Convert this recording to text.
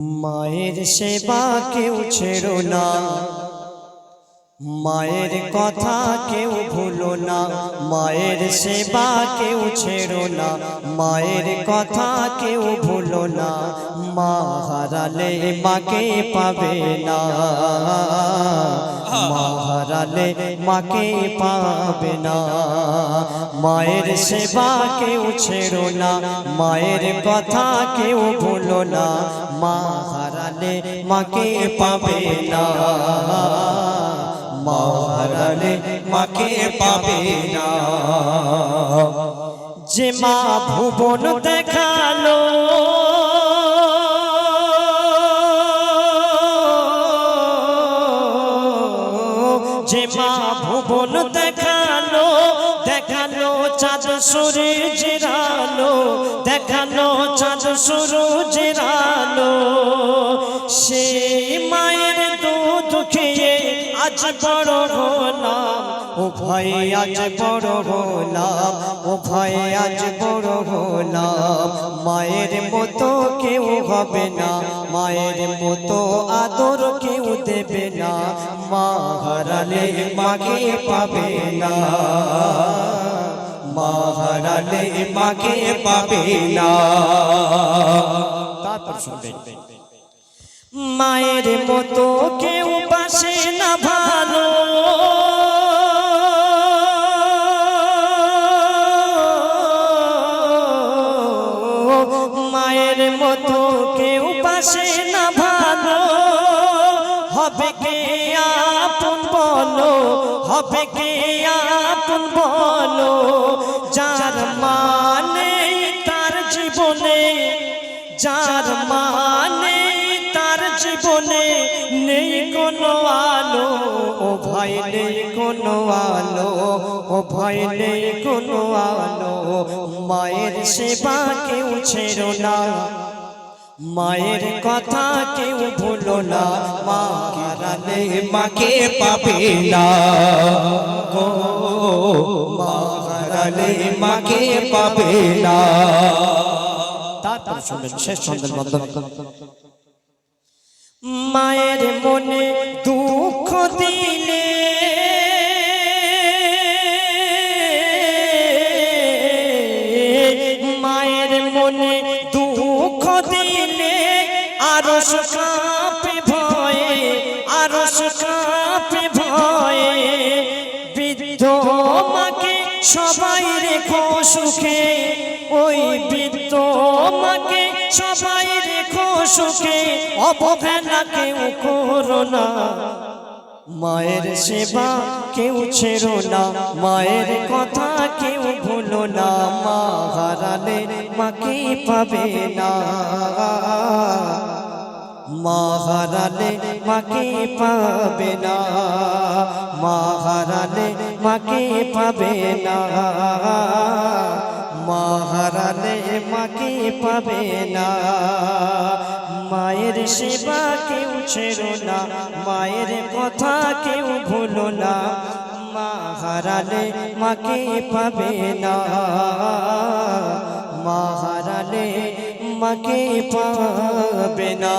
মায়ের সেবা কেউ ছেড়ো না। মায়ের কথা কেউ ভুলো না। মায়ের সেবা কেউ ছেড়ো না। মায়ের কথা কেউ ভুলো না। মা হারালে মাকে পাবে না। মা হারালে মাকে পাবে না। মায়ের সেবা কেউ ছেড়ো না। মায়ের কথা কেউ ভুলো না, মা হারালে মাকে পাবে না। মা হারালে মাকে পাবে না। যে মা ভুবন দেখাল, যে মা ভুবন দেখাল দেখাল চাঁদ সূর্যের আলো, দেখাল চাঁদ সূর্যের আলো। সেই মায়ের দুধ খেয়ে আজ বড় হলাম, ও ভাই আজ বড় হলাম, ও ভাই আজ বড় হলাম। মায়ের মতো হবে না। মায়ের মতো আদর কেউ দেবে না। মা হারালে মাকে পাবে না। মা হারালে মাকে পাবে না। তারপর শুনবেন। মায়ের মতো কেউ পাশে না ভালো। মায়ের মতো কেউ না ভালো, হবে কে আপন বলো, হবে কে আপন বলো, যার মানে তার জীবনে, যার মানে তার জীবনে নেই কোনো আলো, ও ভাই নেই কোনো আলো, ও ভাই নেই কোনো আলো, মায়ের সেবা কেউ ছেড়ো না। মায়ের কথা কেউ ভুলো না, মা হারালে মাকে পাবে না। গো, মা হারালে মাকে পাবে না। তারপর শুনবেন শেষ বন্ধন মায়ের মনে দুঃখ দিলে আরও কাঁপে ভয়ে, আরও কাঁপে ভয়ে। বৃদ্ধ মাকে সবাই রেখো সুখে, ওই বৃদ্ধ মাকে সবাই রেখো সুখে। অবহেলা কেউ করো না। মায়ের সেবা কেউ ছেড়ো না। মায়ের কথা কেউ ভুলো না। মা হারালে মাকে পাবে না? মা হারালে মাকে পাবে না মা হারালে মাকে পাবে না মা হারালে মাকে পাবে না। মায়ের সেবা কেউ ছেড়ো না, মায়ের কথা কেউ ভুলো না মা হারালে মাকে পাবে না। হারালে মাকে পাবে না।